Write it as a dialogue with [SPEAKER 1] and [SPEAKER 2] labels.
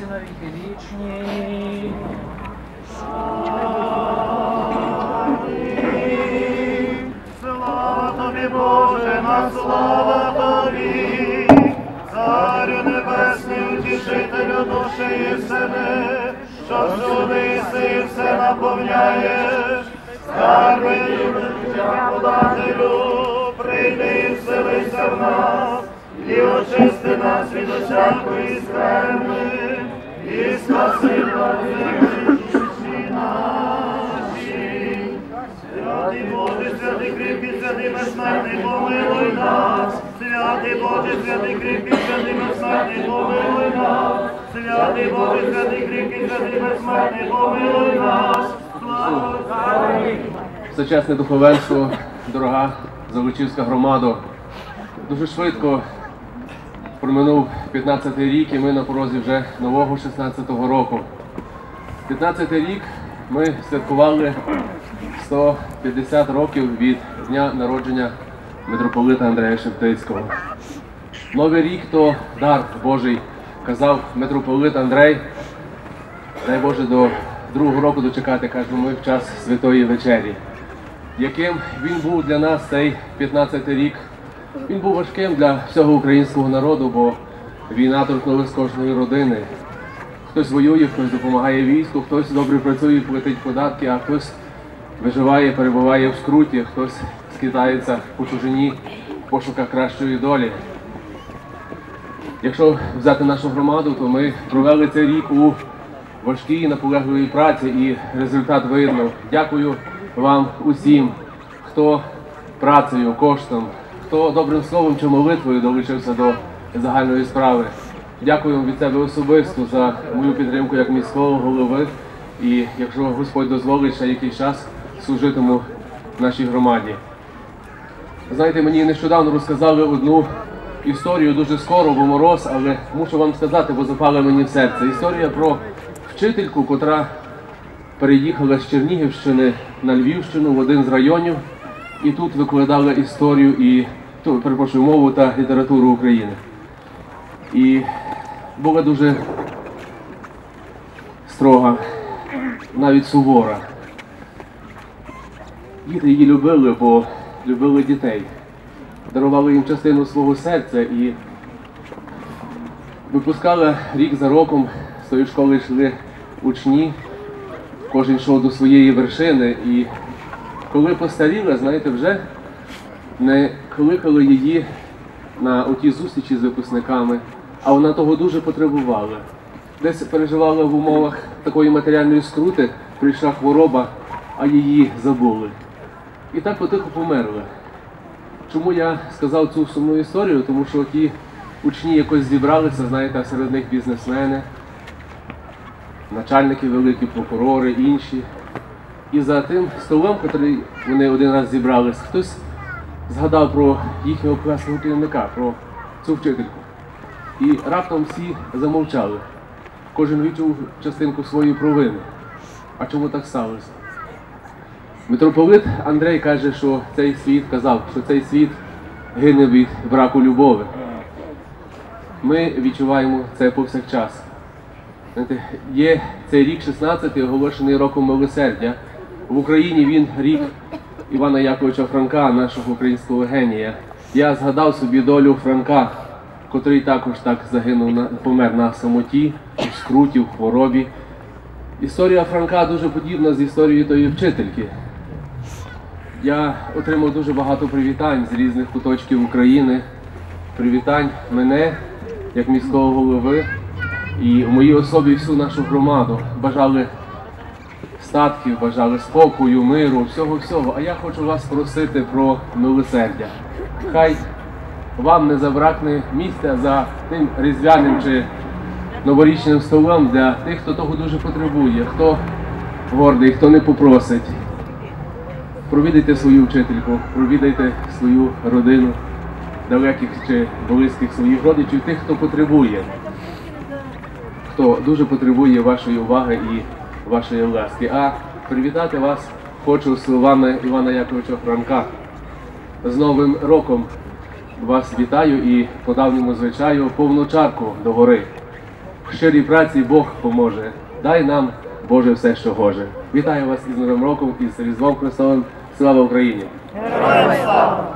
[SPEAKER 1] і вічні.
[SPEAKER 2] Слава тобі, Боже, на слава тобі, Царю небесний, утішителю душі і себе, що всюди си все наповняєш, скарби життя подателю, прийди і вселися в нас, і очисти нас від усякої скверни, Святий Боже, святий кріпкий, святий безсмертний, помилуй нас. Святий Боже, святий кріпкий, святий безсмертний, помилуй нас. Святий Боже, святий кріпкий, святий безсмертний, помилуй нас. Слава.
[SPEAKER 3] Сучасне духовенство, дорога Золочівська громада. Дуже швидко проминув 15-й рік і ми на порозі вже нового 16-го року. 15-й рік ми святкували 150 років від дня народження митрополита Андрея Шептицького. Новий рік то дар Божий, казав митрополит Андрей. Дай Боже до другого року дочекати, кажемо ми, в час Святої вечері. Яким він був для нас цей 15-й рік? Він був важким для всього українського народу, бо війна торкнулася кожної родини. Хтось воює, хтось допомагає війську, хтось добре працює, платить податки, а хтось виживає, перебуває в скруті, хтось скидається по чужині в пошуках кращої долі. Якщо взяти нашу громаду, то ми провели цей рік у важкій наполегливій праці, і результат видно. Дякую вам усім, хто працею, коштом, хто добрим словом чи молитвою долучився до загальної справи. Дякую від себе особисто за мою підтримку як міського голови. І якщо Господь дозволить, ще якийсь час служитиму нашій громаді. Знаєте, мені нещодавно розказали одну історію дуже скоро, бо мороз, але мушу вам сказати, бо запала мені в серце. Історія про вчительку, котра переїхала з Чернігівщини на Львівщину в один з районів, і тут викладала історію і ту, перепрошую, мову та літературу України. І була дуже строга, навіть сувора. Діти її любили, бо любили дітей, дарували їм частину свого серця і випускали рік за роком, з тої школи йшли учні, кожен йшов до своєї вершини. І коли постаріла, знаєте, вже не кликали її на оті зустрічі з випускниками, а вона того дуже потребувала. Десь переживала в умовах такої матеріальної скрути, прийшла хвороба, а її забули. І так потихо померли. Чому я сказав цю сумну історію? Тому що ті учні якось зібралися, знаєте, серед них бізнесмени, начальники великі, прокурори, інші. І за тим столом, який вони один раз зібрались, хтось згадав про їхнього класного керівника, про цю вчительку. І раптом всі замовчали. Кожен відчув частинку своєї провини. А чому так сталося? Митрополит Андрей каже, що цей світ казав, що цей світ гине від браку любові. Ми відчуваємо це повсякчас. Є цей рік 16-й, оголошений роком милосердя. В Україні він рік Івана Яковича Франка, нашого українського генія. Я згадав собі долю Франка, котрий також так загинув на помер на самоті, у скруті, в хворобі. Історія Франка дуже подібна з історією тої вчительки. Я отримав дуже багато привітань з різних куточків України. Привітань мене як міського голови і в моїй особі всю нашу громаду. Бажали статків, бажали спокою, миру, всього-всього. А я хочу вас просити про милосердя. Хай вам не забракне місця за тим різдвяним чи новорічним столом для тих, хто того дуже потребує, хто гордий, хто не попросить. Провідайте свою вчительку, провідайте свою родину, далеких чи близьких своїх родичів, тих, хто потребує, хто дуже потребує вашої уваги і вашої ласки. А привітати вас хочу словами Івана Яковича Франка. З Новим роком вас вітаю і по давньому звичаю повну чарку до гори. в щирій праці Бог поможе. Дай нам, Боже, все, що гоже. Вітаю вас із Новим роком, із Різдвом Христовим. Слава Україні!
[SPEAKER 2] Героям слава!